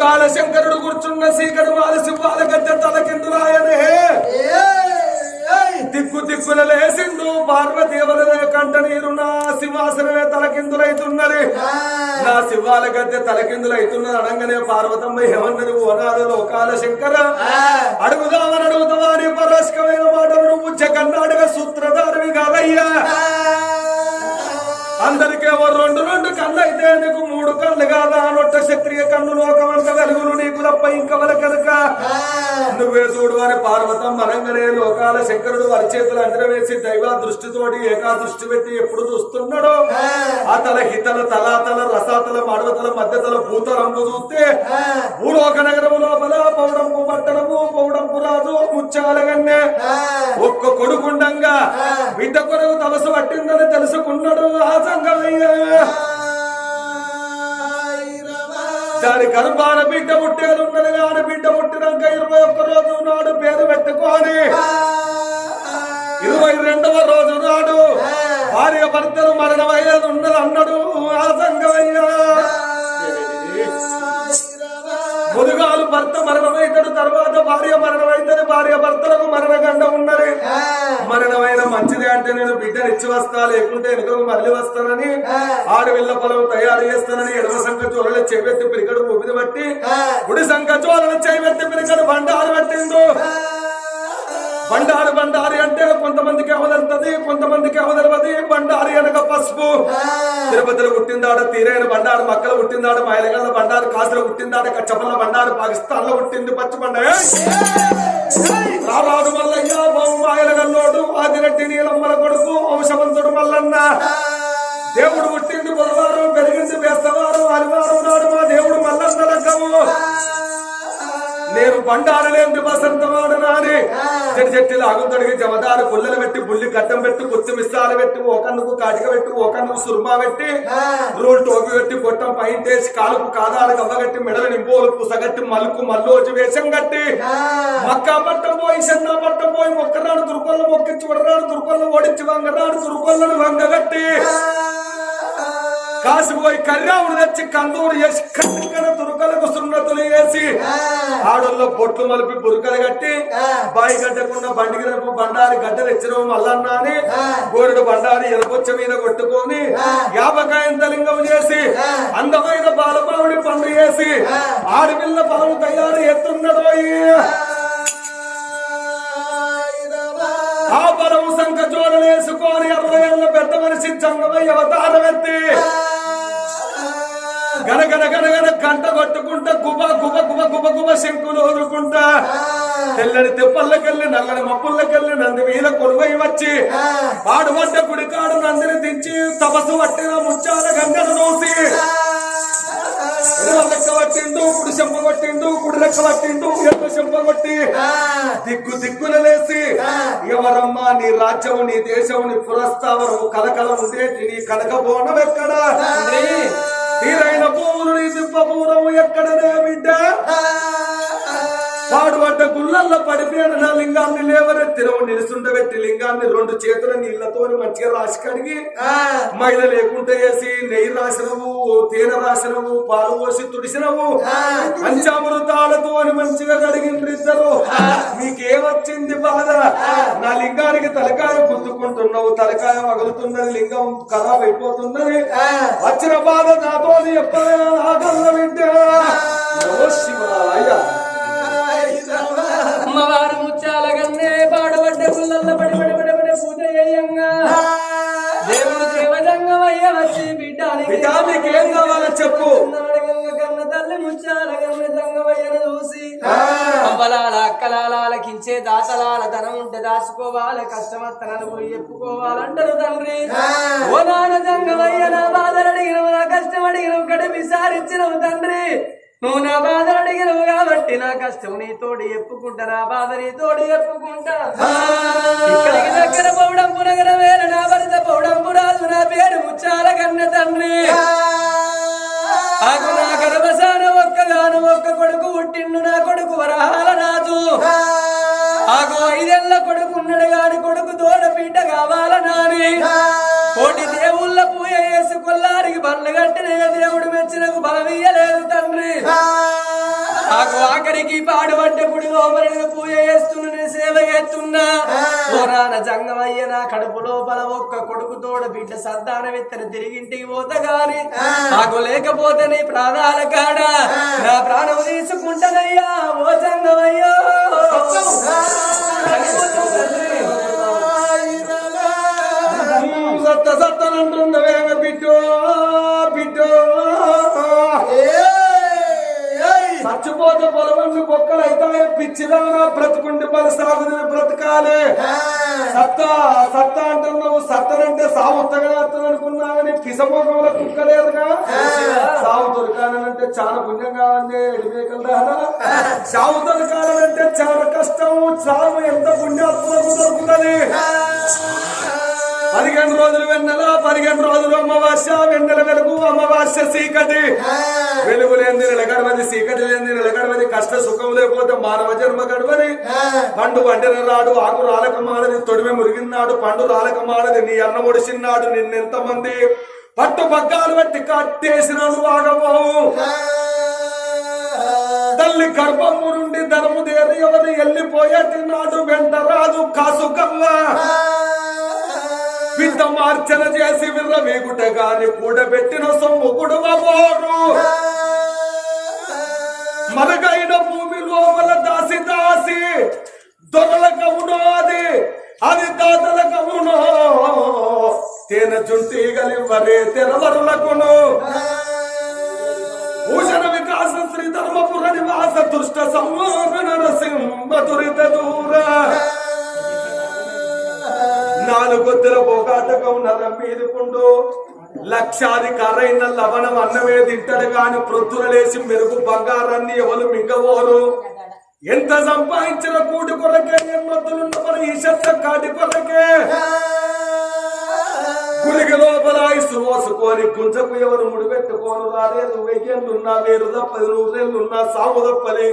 లోకాల శంకరుడు కూర్చున్న సీకడు మాలి సింహాల గద్దె తలకిందులాయనే దిక్కు దిక్కుల లేసిండు పార్వతీవరదే కంట నీరు నా సింహాసనమే తలకిందులైతున్నది నా శివాల గద్దె తలకిందులైతున్నది అనగానే పార్వతమ్మ ఏమన్నది ఓనాద లోకాల శంకర? అడుగుదామని అడుగుతావా నీ పరస్కమైన మాటలు నువ్వు జగన్నాడుగా సూత్రధారివి కాదయ్యా. అందరికేమో రెండు రెండు కళ్ళు అయితే నీకు మూడు కళ్ళు కాదా? నొట్ట క్షత్రియ కన్ను లోకమంత వెలుగును నీకు తప్ప ఇంకవల కనుక నువ్వే చూడు అని పార్వతం మనంగానే లోకాల శంకరుడు వారి చేతులు అంతర వేసి దైవ దృష్టితోటి ఏకా దృష్టి పెట్టి ఎప్పుడు చూస్తున్నాడో? ఆ. తల హితల తలాతల రసాతల మడవతల మధ్యతల భూతరంగు చూస్తే భూలోక నగరము లోపల పౌడంపు పట్టణము పౌడంపు రాజు ముచ్చాలగన్నే ఒక్క కొడుకుండంగా బిడ్డ కొరకు తలసు పట్టిందని తెలుసుకున్నాడు ఆ సంగమయ్య. దాని గర్భాన బిడ్డ పుట్టేది ఉన్నది. ఆడ బిడ్డ పుట్టినాక ఇరవై ఒక్క రోజు నాడు పేరు పెట్టుకొని ఇరవై రెండవ రోజు నాడు భార్య భర్తలు మరణమయ్యేది ఉన్నది అన్నాడు ఆ సంగమయ్య. భర్త మరణమైతాడు తర్వాత భార్య మరణమైతుంది. భార్య భర్తలకు మరణగండ ఉన్నది. మరణమైన మంచిది అంటే నేను బిడ్డను ఇచ్చి వస్తా లేకుంటే వెనుక మళ్ళీ వస్తానని ఆడవిల్ల పొలం తయారు చేస్తానని ఎడమ సంఖ చోరలు చేపెత్తి పిరికడు ఊపిరి బట్టి కుడి సంఖ చోరలు చేపెత్తి పిరికడు బండారు పట్టిండు. బండారు బండారి అంటే కొంతమందికి అవదలుతుంది కొంతమందికి అవదలవది. బండారి అనగా పసుపు. తిరుపతిలో పుట్టిందాడ తీరైన బండారు మక్కలు పుట్టిందాడ మాయలగల్ల బండారు కాసులో పుట్టిందాడ కచ్చపల్ల బండారు పాకిస్తాన్లో పుట్టింది పచ్చి బండ. రారాడు మల్లయ్య మాయలగల్లోడు ఆదిరెడ్డి నీలమ్మల కొడుకు వంశవంతుడు మల్లన్న. దేవుడు పుట్టింది బుధవారం పెరిగింది బేస్తవారం ఆదివారం నాడు మా దేవుడు మల్లన్న లగ్గము నేను బండారలేంది వసంతమాడు నాని. చెట్టు చెట్టులు అగుతడిగి జమదారు పుల్లలు పెట్టి బుల్లి కట్టం పెట్టి కుత్తి మిస్సాలు పెట్టి ఒకన్నుకు కాటిక పెట్టి ఒకన్నుకు సుర్మా పెట్టి రూల్ టోపి పెట్టి గొట్టం పైంటేసి కాలుకు కాదాలు గవ్వగట్టి మెడలు నింపోలు పుసగట్టి మలుకు మల్లోజు వేషం కట్టి మక్కా పట్టం పోయి చెన్నా పట్టం పోయి మొక్కరాడు దుర్కొల్ల మొక్కించి వడరాడు దుర్కొల్ల ఓడించి వంగరాడు దుర్కొల్లను వంగగట్టి. కాసిపోయి కర్రావుడు తెచ్చి కందూరు చేసి కట్టుకన తురుకలకు సున్నతులు వేసి ఆడోళ్ళ బొట్లు మలిపి బురుకలు కట్టి బాయి గడ్డకుండా బండికి రేపు బండారి గడ్డ తెచ్చిన మల్లన్న అని గోరుడు బండారి ఎలకొచ్చ మీద కొట్టుకొని యాపకాయం తలింగం చేసి అందమైన బాలపావుడి పండు చేసి ఆడపిల్ల పాలు తయారు ఎత్తున్నాడు ఆ. బలము సంఖ జోలు వేసుకొని అరవై ఏళ్ళ పెద్ద మనిషి ఎత్తి గనగన గనగన కంట కొట్టుకుంటా గుబ గుబ గుబ గుబ గుబ శంకులు ఊరుకుంటా తెల్లని తెప్పల్లకెళ్ళి నల్లని మప్పుల్లకెళ్ళి నంది మీద కొలువై వచ్చి పాడు పడ్డ గుడికాడు నందిని దించి తపస్సు పట్టిన ముచ్చాల గంగను ఎడమ లెక్క పట్టిండు చెంప కొట్టిండు కుడి లెక్క పట్టిండు చెంప కొట్టి దిక్కు దిక్కున లేసి ఎవరమ్మా నీ రాజ్యము నీ దేశము నీ పురస్తావరము కలకల ఉండేటి నీ కనక బోనం ఎక్కడ పువ్వులు ఎక్కడనే బిడ్డ? పాడుపడ్డ గుళ్ళల్లో పడిపోయిన నా లింగాన్ని లేవనెత్తినవు నిలుసుండబెట్టి లింగాన్ని రెండు చేతుల నీళ్ళతో మంచిగా రాసి కడిగి మైల లేకుండా వేసి నెయ్యి రాసినవు తేనె రాసినవు పాలు పోసి తుడిసినవు. పంచామృతాలతో మంచిగా కడిగిండ్రు ఇద్దరు. మీకేమొచ్చింది బాధ? నా లింగానికి తలకాయ గుద్దుకుంటున్నావు. తలకాయ మగులుతున్నది లింగం ఖరాబ్ అయిపోతున్నది. వచ్చిన బాధ నాతో విద్య నమో శివాయ. అమ్మవారు ముత్యాల గన్నే పాడబడ్డ గుళ్ళల్లో పడి పడి పడి పడి పూజ చేయంగా. దేవుడు దేవజంగమయ్య వచ్చి బిడ్డానికి బిడ్డ నీకేం కావాలో చెప్పు. కన్న తల్లి ముత్యాల గన్న జంగమయ్యను చూసి. అవ్వలాల అక్కలాలకించే దాతలాల ధనం ఉంటే దాచుకోవాలి కష్టమత్త నలుగురు చెప్పుకోవాలంటారు తండ్రి. ఓ నాన్న జంగమయ్య నా బాధలు అడిగినవు నా కష్టం అడిగినవు కడి విసారించినవు తండ్రి. నువ్వు నా బాధలు అడిగినవు కాబట్టి నా కష్టం నీ తోడు చెప్పుకుంటా నా బాధ నీ తోడు చెప్పుకుంటా ఇక్కడికి దగ్గర పౌడంపు నగర వేల నా భరిత పౌడంపు రాజు నా పేరు ముచ్చాల కన్న తండ్రి. ఆకు నా గర్భసాన ఒక్కగాను ఒక్క కొడుకు పుట్టిండు నా కొడుకు వరహాల రాజు. ఆకు ఐదేళ్ళ కొడుకు ఉన్నాడు గాని కొడుకు తోడ పీట కావాల నాని. కోటి పూజ చేసి కొల్లారికి బండ్లు కట్టిన దేవుడు మెచ్చినకు బలమియ్యలేదు తండ్రి ఆఖరికి పాడుబడ్డ గుడి లోపల పూజ చేస్తున్నా నేను సేవ చేస్తున్నా నాన్న జంగమయ్య నా కడుపు లోపల ఒక్క కొడుకు తోడ బిడ్డ సంతానం ఎత్తన తిరిగింటికి పోతా గాని నాకు లేకపోతే నీ ప్రాణాల కాడ నా ప్రాణం తీసుకుంటానయ్యా ఓ జంగమయ్యో సత్త సత్తనంటుండవేమ బిడ్డో బిడ్డో. చచ్చిపోతే పొలవన్ను బొక్కలు అయితే పిచ్చిదానా బ్రతుకుండి పలు సాగుదిన బ్రతకాలే. సత్త సత్త అంటున్నావు సత్తనంటే సావు ఉత్తగా అనుకున్నావని పిసమోగంలో కుక్కలేదుగా సావు దొరకాలంటే చాలా పుణ్యం కావాలి ఎడిమేకల దారా సావు దొరకాలంటే చాలా కష్టం సాగు ఎంత పుణ్యాత్మకు దొరుకుతుంది? పదిహేను రోజులు వెన్నెల పదిహేను రోజులు అమావాస్య వెన్నెల వెలుగు అమావాస్య చీకటి. వెలుగు లేని నెల గడవది చీకటి లేని నెల గడవది కష్ట సుఖం లేకపోతే మానవ జన్మ గడవది. పండు వండిన రాడు ఆకు రాలక మాడది తొడిమి మురిగినాడు పండు రాలక మాడది నీ అన్న ఒడిసిన్నాడు నిన్నెంత మంది పట్టు పగ్గాలు బట్టి కట్టేసినాడు వాగబోవు తల్లి గర్భము నుండి ధనము దేరి ఎవరు వెళ్ళిపోయేటి నాడు వెంట రాదు కాసు కవ్వ చేసి విర్ర వేగుట గాని కూడబెట్టిన సొమ్ము కుడవబోరు మరుగైన భూమి లోపల దాసి దాసి దొరల కవునో అది అది దాతల కవునో. తేన జుంటి గలివరే తెరవరులకును. భూషణ వికాస శ్రీ ధర్మపుర నివాస దుష్ట సంవోహన నరసింహ దురిత దూర. నాలుగొద్దుల పోగాటకం నరం మీదుకుండు. లక్షాధికారైన లవణం అన్నమే తింటాడు కాని ప్రొద్దున లేచి మెరుగు బంగారాన్ని ఎవరు మింగవోరు ఎంత సంపాదించిన కూటి కొరకే ఎన్నొద్దులున్న మన కాటి కొరకే? గుడికి లోపల ఇసు మోసుకొని గుంజకు ఎవరు ముడిపెట్టుకోను రాలేదు వెయ్యేళ్ళున్నా వేరు తప్పది నూరేళ్ళున్నా సాగు తప్పది.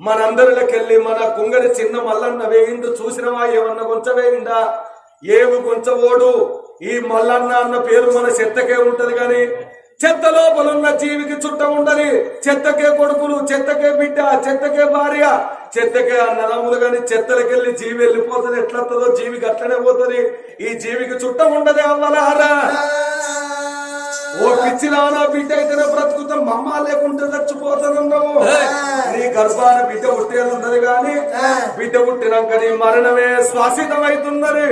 మనందరిలోకెళ్ళి మన కుంగడి చిన్న మల్లన్న వేయిండు చూసినవా ఏమన్నా కొంచవేయిండా ఏమి కొంచవోడు? ఈ మల్లన్న అన్న పేరు మన చెత్తకే ఉంటది కానీ చెత్త లోపలున్న జీవికి చుట్ట ఉండని చెత్తకే కొడుకులు చెత్తకే బిడ్డ చెత్తకే భార్య చెత్తకే అన్నదమ్ములు గాని చెత్తలకెళ్ళి జీవి వెళ్ళిపోతుంది. ఎట్లత్తదో జీవికి అట్లనే పోతుంది. ఈ జీవికి చుట్ట ఉండదే అవ్వలారా ఓ పిచ్చిలానా బిడ్డ అయితేనే బ్రతుకుతాం. మమ్మ లేకుంటే చచ్చిపోతానన్నావు గర్భాన బిడ్డ పుట్టేది ఉన్నది గాని బిడ్డ పుట్టినాక నీ మరణమే శ్వాసితమైతున్నది.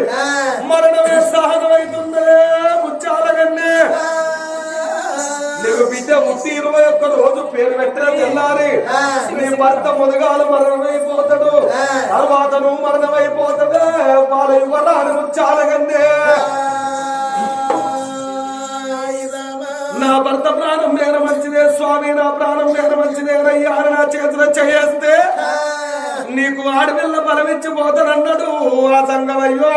మరణమే సహనమైతున్నదే ముచ్చాలగన్నే నీకు బిడ్డ పుట్టి ఇరవై ఒక్క రోజు పేరు పెట్టిన తెల్లారి? నీ భర్త ముదగాలు మరణమైపోతాడు. తర్వాత నువ్వు మరణమైపోతాడు వాళ్ళ యువరాని ముచ్చాలగన్నే నా భర్త ప్రాణం నేను మంచిదే స్వామి నా ప్రాణం నేను మంచిదే అయ్యా అని నా చేతిలో చేస్తే నీకు ఆడపిల్ల బలమిచ్చి పోతానన్నాడు. ఆ సంగమయ్యో.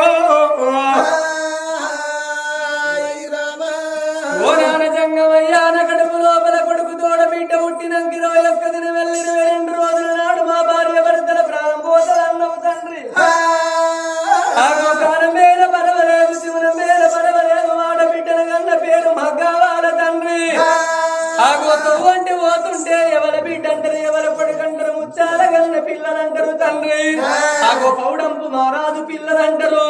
ఓ నాన్న జంగమయ్యా నా తండ్రి. ఆగో పౌడంపు మారాజు పిల్లలంటారు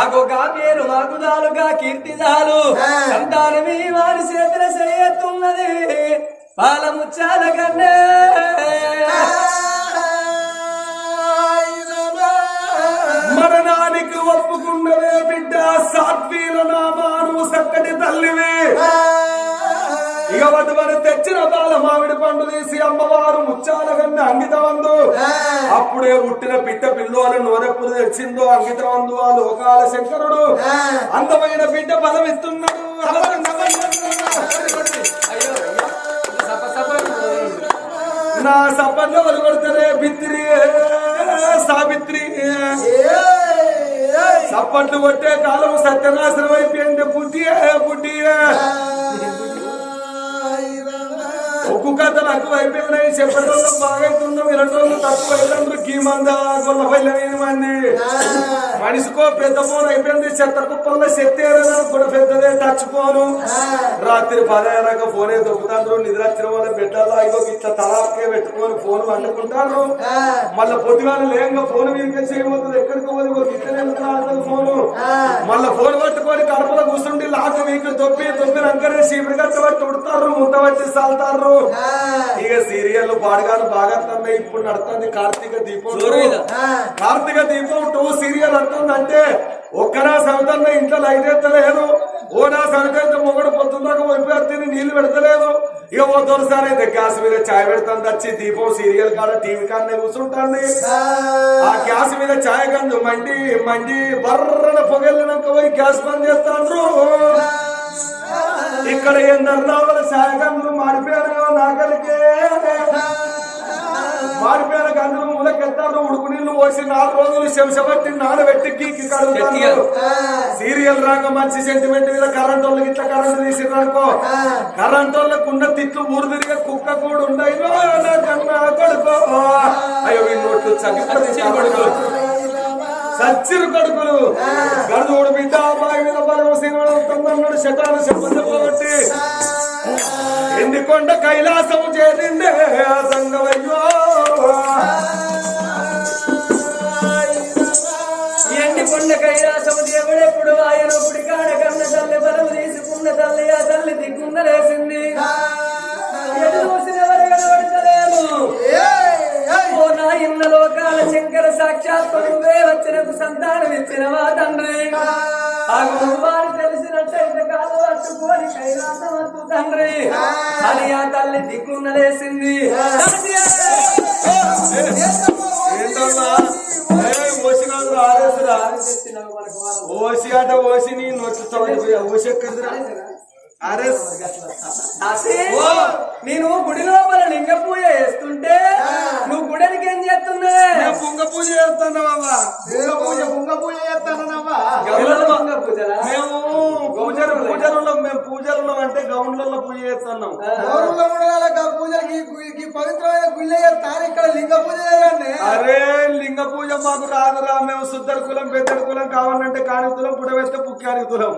ఆగో గా పేరు మాగుదాలుగా కీర్తిదాలు సంతానమి వారి చేతుల చేయతున్నది పాల ముచ్చాల కన్నే మరణానికి ఒప్పుకున్నవే బిడ్డ. సాత్వీల నామాను చక్కటి తల్లివి. పండు తీసి అమ్మవారు ముచ్చాల కన్నా అంగితమందు అప్పుడే పుట్టిన పిట్ట పిల్లోలు నోరెప్పుడు తెచ్చిందో అంగితమందు ఆ లోకాల శంకరుడు. అందమైన బిడ్డ బలం ఇస్తున్నాడు నా సపర్లు కొడతారే బిత్రి సావిత్రి. సప్పట్లు కొట్టే కాలం సత్యనాశనం అయిపోయింది. బుద్ధి బుద్ధి ఒక్కు కథలు అక్కువ అయిపోయినాయి చెప్పడంలో బాగైతుందో రోజులు తక్కువ అయినందుకు గీ మంద గొల్ల పల్లె మంది? మనిషికో పెద్ద ఫోన్ అయిపోయింది. చెత్త కుప్పల్లో శక్తి కూడా పెద్దదే టచ్ ఫోను రాత్రి పదయ్యాక ఫోనే దొక్కుతారు నిద్రాత్రి వాళ్ళ బిడ్డల్లో అయ్యో ఇట్లా తలాకే పెట్టుకొని ఫోన్ వండుకుంటారు మళ్ళా పొద్దుగాల లేంగా ఫోన్ మీద చేయబోతుంది. ఎక్కడికి ఒక ఇద్దరు ఫోను. మళ్ళా ఫోన్ పట్టుకొని కడపలో కూర్చుండి లాక్ వీక్ దొబ్బి దొబ్బి రంకరే చీపురు కట్ట పట్టి ఉడతారు ముద్ద పట్టి సాల్తారు ఇక సీరియల్ పాడగాను బాగా తమ్మే ఇప్పుడు నడుతుంది కార్తీక దీపం కార్తీక దీపం టూ సీరియల్ అంటుందంటే ఒక్కనా సవితన్న ఇంట్లో లైట్ ఎత్తలేదు ఓ నా సవిత మొగడు పొద్దున్నాక వైపు నీళ్ళు పెడతలేదు. ఇక ఓ తొలిసారి అయితే గ్యాస్ మీద చాయ్ పెడతాను వచ్చి దీపం సీరియల్ కాడ టీవీ కాడనే కూర్చుంటాండి ఆ. గ్యాస్ మీద చాయ్ గంజు మండి మండి బర్రన పొగెళ్ళినాక పోయి గ్యాస్ బంద్ చేస్తాండ్రు. ఇక్కడ ఏందన్నావుల చాయ్ గంజు మాడిపోయారు నాగలికే. మాడిపోయిన గంజులు మూలకెత్తారు ఉడుకు నీళ్ళు పోసి నాలుగు రోజులు శంసబట్టి నానబెట్టి గీకి కడుగుతారు. సీరియల్ రాక మంచి సెంటిమెంట్ మీద కరెంట్ వాళ్ళకి ఇట్లా కరెంట్ తీసిరనుకో కరెంట్ వాళ్ళకు ఉన్న తిట్లు ఊరు తిరిగే కుక్క కూడా ఉండయి. అయ్యో ఈ నోట్లు కొడుకు. సచ్చిరు కొడుకులు. గడుదోడు బిడ్డ అబ్బాయి మీద బలం సినిమాలు తొందరన్నాడు శతాలు చెప్ప చెప్పబట్టి ఎండికొండ కైలాసం చేరిండే ఆ ఆ కైలాసం తండ్రి. అని ఆ తల్లి దిక్కున్న లేసింది ఏంటన్నా ఏయ్, ఓసి. ఓసి నీ నొచ్చు ఓసి ఎక్కడిదిరా? దాసి, నేను గుడి లోపల లింగ పూజ చేస్తుంటే నువ్వు గుడికి ఏం చేస్తున్నావే? మేము పుంగ పూజ చేస్తాను బాబా పూజ పుంగ పూజ చేస్తానమ్మా పూజలా? మేము పూజలు అంటే గౌండ్లలో పూజ చేస్తున్నాం. గౌరవ మండలాలకు ఆ పూజలకి పవిత్రమైన గుళ్ళ ఇక్కడ లింగ పూజ అరే లింగ పూజ మాకు రాదురా మేము శుద్ధరి కులం పెద్దడి కులం కావాలంటే కాని కులం పుడవేస్తే పుక్కాని కులం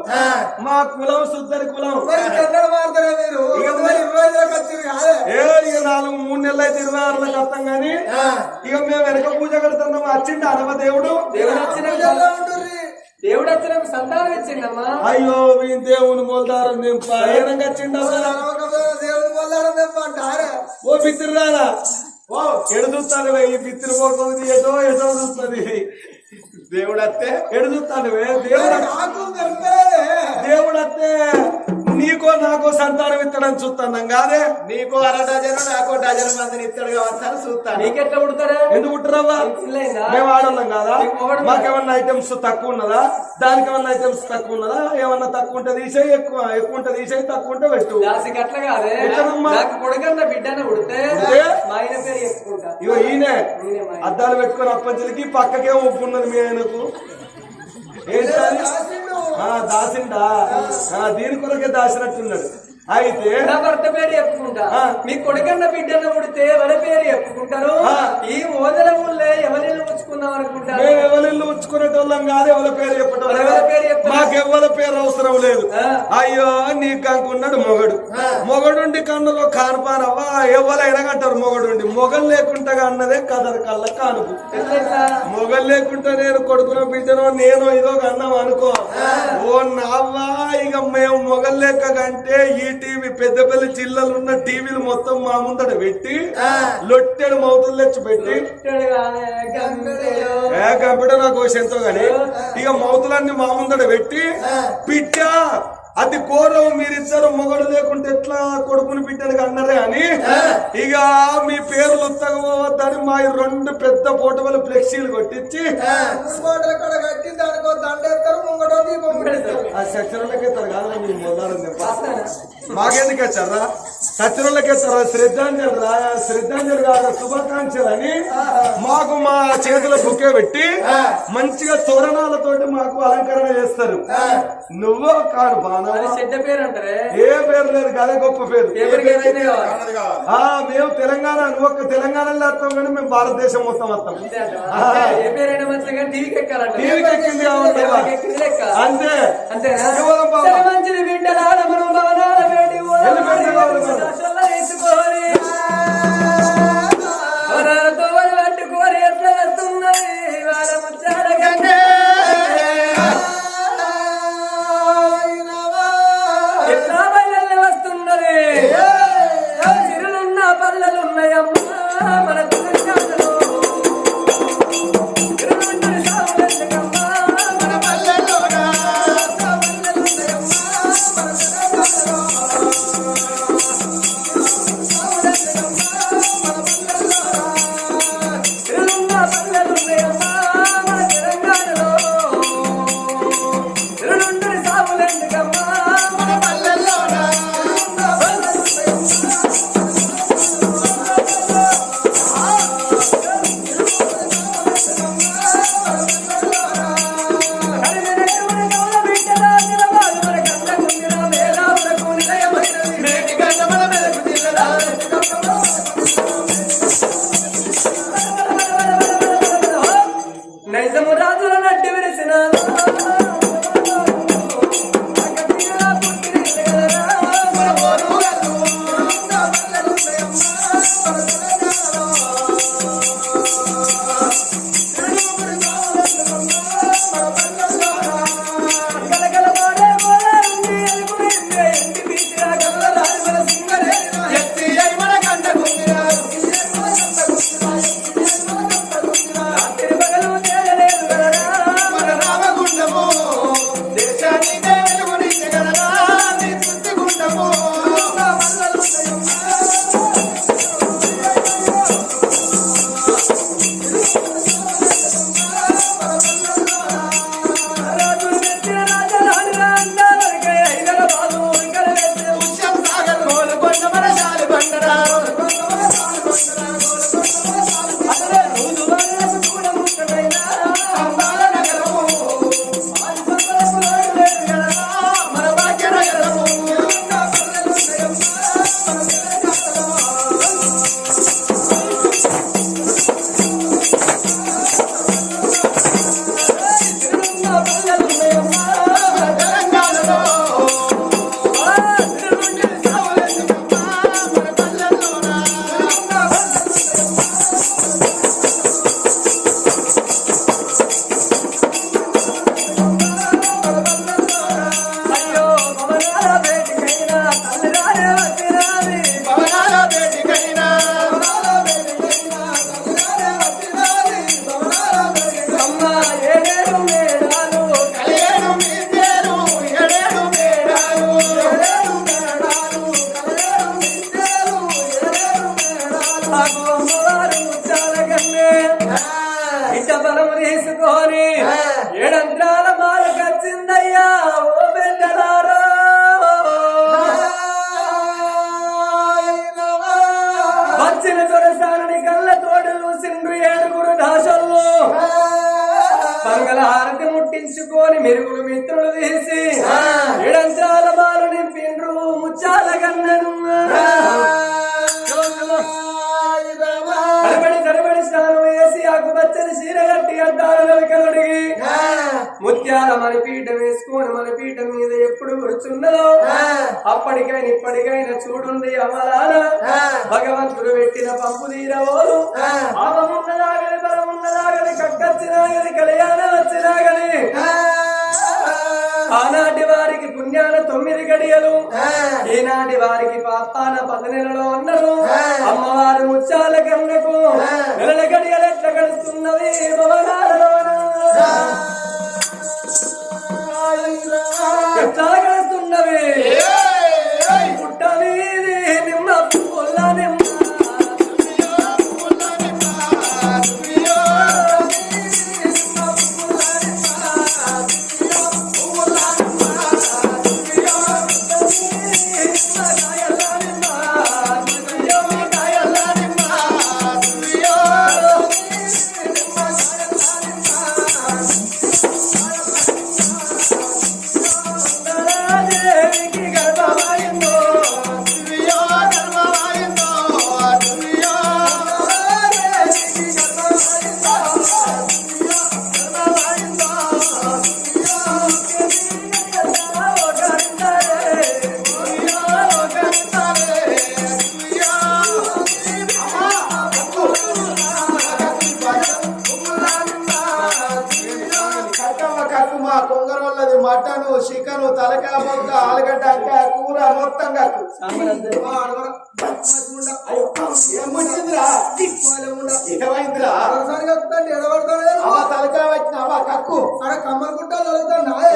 మా కులం శుద్ధరి కులం. కన్నడ మారుతారా మీరు? నాలుగు మూడు నెలలు అయితే ఇరవై ఆరులకు వస్తాం గాని ఇక మేము వెనక పూజ కడుతున్నాం. వచ్చిండు అనవ దేవుడు. దేవుడు దేవుడు వచ్చిన సంతానం ఇచ్చిండమ్మా. అయ్యో మీ దేవుని మొలదారం అసలు. దేవుని మొదలడం తెమ్మంటారే ఓ పిత్రురాలా ఓ ఎడు చూస్తాను ఈ పిత్రు పోతుంది ఎటో ఎటో చూస్తుంది. దేవుడు అత్తే ఎడు చూస్తాను దేవుడు నీకో నాకో సంతానం ఇత్తడని చూస్తున్నాం కాదే? నీకు అర డజను నాకు డజన్ మందిని ఇస్తాడు కావస్తాను చూస్తాను. నీకెట్లా పుడతారా? ఎందుకు పుట్టరావా? మేము ఆడోళ్ళం కాదా? మాకేమన్నా ఐటమ్స్ తక్కువ ఉన్నదా? దానికి ఏమన్నా ఐటమ్స్ తక్కువ ఉన్నదా? ఏమన్నా తక్కువ ఉంటే తీసేయి ఎక్కువ ఎక్కువ ఉంటే తీసేయి తక్కువ ఉంటే పెట్టు. అట్లా కాదే? నాకు కొడుకన్న బిడ్డన పుడితే ఇగో ఈయనే. అద్దాలు పెట్టుకొని అప్పంచలికి పక్కకే ఉప్పు ఉన్నది మీ ఆయనకు. ఏంటి దాసిండా? దీని కొరకే దాసినట్టున్నాడు. అయితే నా భర్త పేరు చెప్పుకుంటా. మీ కొడుకన్న బిడ్డన పుడితే ఎవరి పేరు చెప్పుకుంటారు. ఈ ఓదల ఊళ్ళే ఎవరిని ఉంచుకుందాం అనుకుంటారు? మేము ఎవరిల్లు ఉంచుకునేటోళ్ళం కాదు ఎవరి పేరు చెప్పటం? మాకు ఎవరి పేరు అవసరం లేదు. అయ్యో నీ కంకున్నాడు మొగడు. మొగడుండి కన్నులో కానుపానవ్వా? ఎవరైనా అంటారు మొగడుండి. మొగలు లేకుండా అన్నదే కదరు కళ్ళ కానుపు? మొగలు లేకుండా నేను కొడుకున బిడ్డనో నేను ఇదో అన్నాం అనుకో. ఓ నావ్వా ఇక మేము మొగలు లెక్క కంటే ఈ టీవీ పెద్ద పెద్ద జిల్లాలు ఉన్న టీవీలు మొత్తం మా ముందట పెట్టి లొట్టెడు మౌతులు తెచ్చి పెట్టి. ఏ కంప్యూటర్ నాకు ఎంతో గాని ఇక మౌతులన్నీ మా ముందట పెట్టి పిట్ట అది ఘోరం మీరిద్దరు మొగడు లేకుంటే ఎట్లా కొడుకుని బిడ్డని అన్నారే అని? ఇక మీ పేర్లు ఉత్తగపోవద్దని మా రెండు పెద్ద ఫోటోలు ఫ్లెక్సీలు కొట్టించి మూడు కాడ కట్టి దానికో దండేస్తారు ముంగటో దీపం పెడతారు. ఆ సత్యరులకి ఎత్తారు కాదు మీ మొదలు వస్తానా? మాకెందుకు వచ్చారా? సత్యరులకి ఎత్తారా శ్రద్ధాంజలి రా శ్రద్ధాంజలి కాదు శుభాకాంక్షలు అని మాకు మా చేతుల బుకే పెట్టి మంచిగా తోరణాలతోటి మాకు అలంకరణ చేస్తారు. నువ్వు కాను బా మానవ అది చెడ్డ పేరు అంటారే ఏ పేరు లేదు అదే గొప్ప పేరు. మేము తెలంగాణ ఒక్క తెలంగాణలో వస్తాం కానీ మేము భారతదేశం మొత్తం వస్తాం. అంతే టీవీకి ఎక్కింది అంతే. సరే మంచిది బిడ్డలాడ మనం భవనాల వేడి తీసుకొని ఏడంత్రాల మాల కచ్చిందయ్యా ఓ బిడ్డలారా వచ్చిన దొరసాలని కళ్ళ తోడు చూసిండ్రు ఏడుగురు దాసల్లో. మంగళహారతి ముట్టించుకొని మెరుగులు మిత్రులు తీసి ముత్యాల మన పీఠ వేసుకొని మన పీఠ మీద ఎప్పుడు కూర్చున్నదో అప్పటికైనా ఇప్పటికైనా చూడుండి అమలాన. భగవంతుడు పెట్టిన పంపు తీరవోలు. ఆమమున్నదాగని బలమున్నదాగని కక్కచ్చినాగని కళ్యాణ వచ్చినాగని. ఆనాటి వారికి పుణ్యాల తొమ్మిది గడియలు. ఈనాటి వారికి పాపాన పది నెలలో అన్నారు. అమ్మవారి ముత్యాల కన్నకు నెలల గడియలు ఎట్లా గడుస్తున్నది భవనాలలోన ఎట్లా అవ్వ తలకాయ వచ్చిన కక్కు.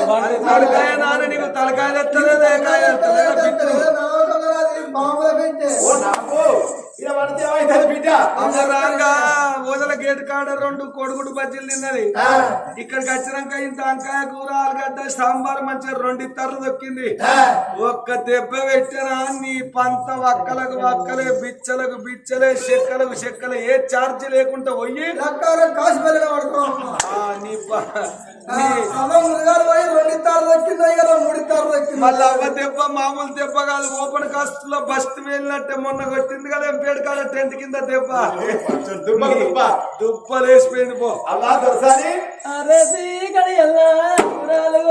అక్కడ తలకాయ నాన్న నీకు తలకాయ ఎత్తలేదే రెండు కొడుగుడు బజ్జీలు తిన్నది. ఇక్కడికి వచ్చినాక ఇంత అంకాయ కూర ఆలుగడ్డ సాంబార్ మంచిగా రెండు ఇత్తర్లు దొక్కింది. ఒక్క దెబ్బ పెట్టినా నీ పంత వక్కలకు వక్కలే బిచ్చలకు బిచ్చలే చెక్కలకు చెక్కలే ఏ ఛార్జ్ లేకుండా పోయి కాసు నీ పోయి రెండు దొక్కింది ఇక మూడు దొక్కింది. మళ్ళీ అవ్వ దెబ్బ మామూలు దెబ్బ కాదు ఓపెన్ కాస్ట్లో బస్ట్ వెళ్ళినట్టే మొన్న కొట్టింది కదా ఎంపేడు కాడ టెంట్ కింద దెబ్బ. దుబ్బ. దుబ్బ దుబ్బలేసిపోయింది పో. అల్లా దొరసాని. అరే గడియల్లా గురాలు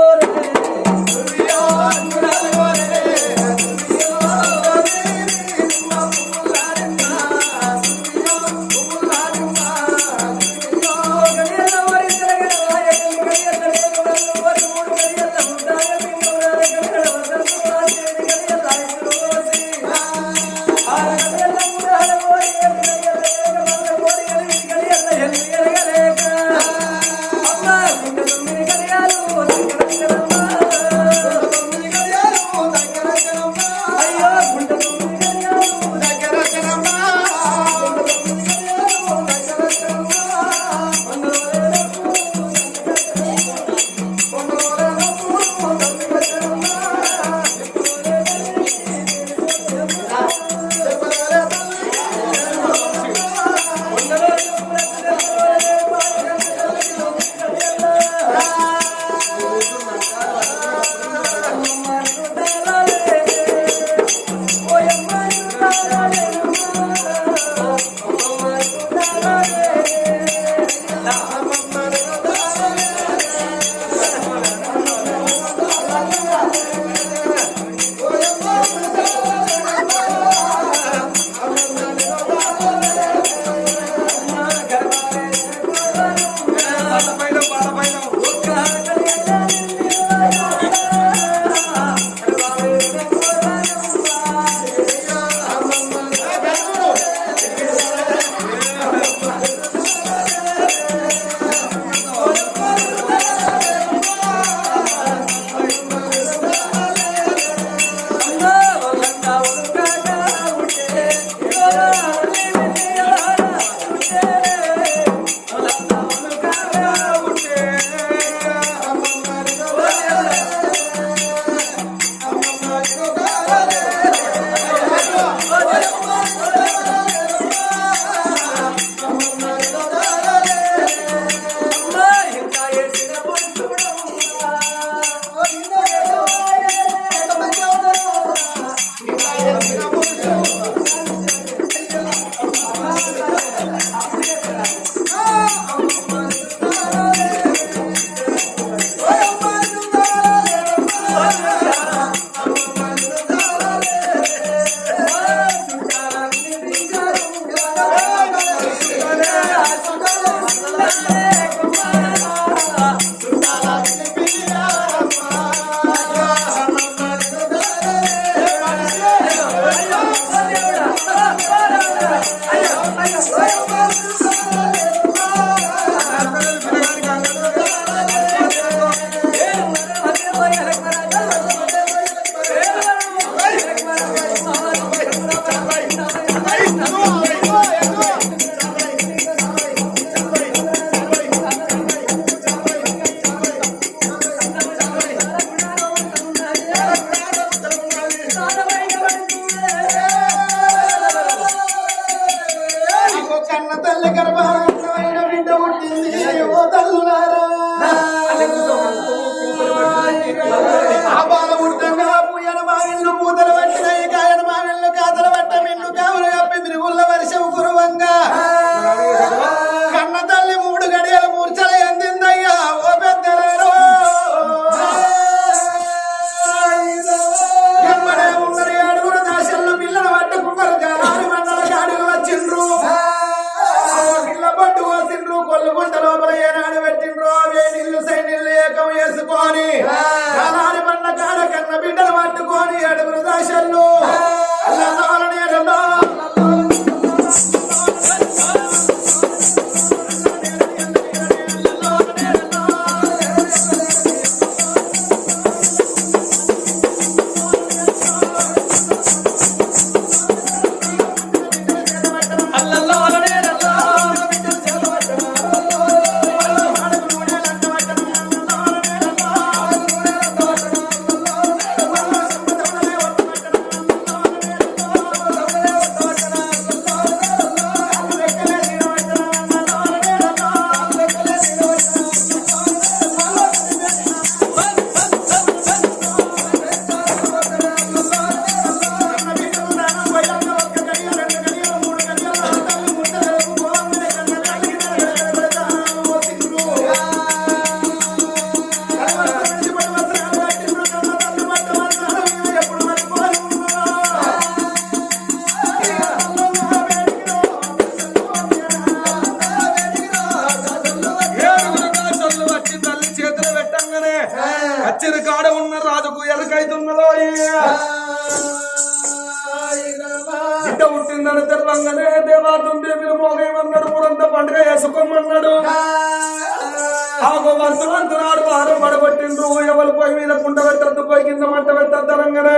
పెట్టద్దు పొయ్యి కింద మంట పెట్టద్దు అనగానే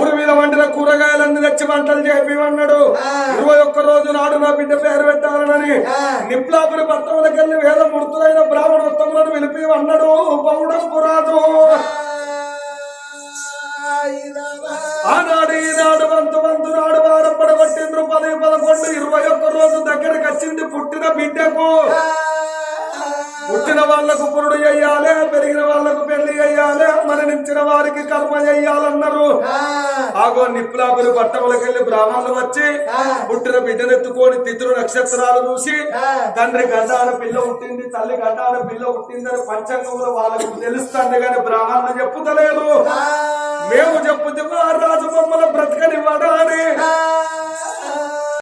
ఊరి మీద వండిన కూరగాయలన్నీ తెచ్చి వంటలు చేపిమన్నాడు ఇరవై ఒక్క రోజు నాడు నా బిడ్డ పేరు పెట్టాలని నిప్లాపురి పట్టణంలోకెళ్ళి వేద మూర్తులైన బ్రాహ్మణోత్తములను పిలిపి అన్నాడు పౌడంపు రాజు ఆనాడు ఈనాడు వంతు వంతు నాడు వారం పడగొట్టిండ్రు. పది పదకొండు ఇరవై ఒక్క రోజు దగ్గరకు వచ్చింది పుట్టిన బిడ్డకు. పుట్టిన వాళ్ళకు పురుడు చెయ్యాలి పెరిగిన వాళ్ళకు పెళ్ళి చెయ్యాలి మరణించిన వారికి కర్మ చెయ్యాలన్నారు ఆగో నిప్పులాపురి పట్టములకెళ్ళి బ్రాహ్మణులు వచ్చి పుట్టిన బిడ్డనెత్తుకొని తిథులు నక్షత్రాలు చూసి తండ్రి గడ్డాన పిల్ల పుట్టింది తల్లి గడ్డాన పిల్ల పుట్టిందని పంచాంగంలో వాళ్ళకు తెలుస్తుంది కానీ బ్రాహ్మణులు చెప్పుతలేదు. మేము చెప్పుతే రాజు మమ్మల్ని బ్రతకనివ్వడా అని.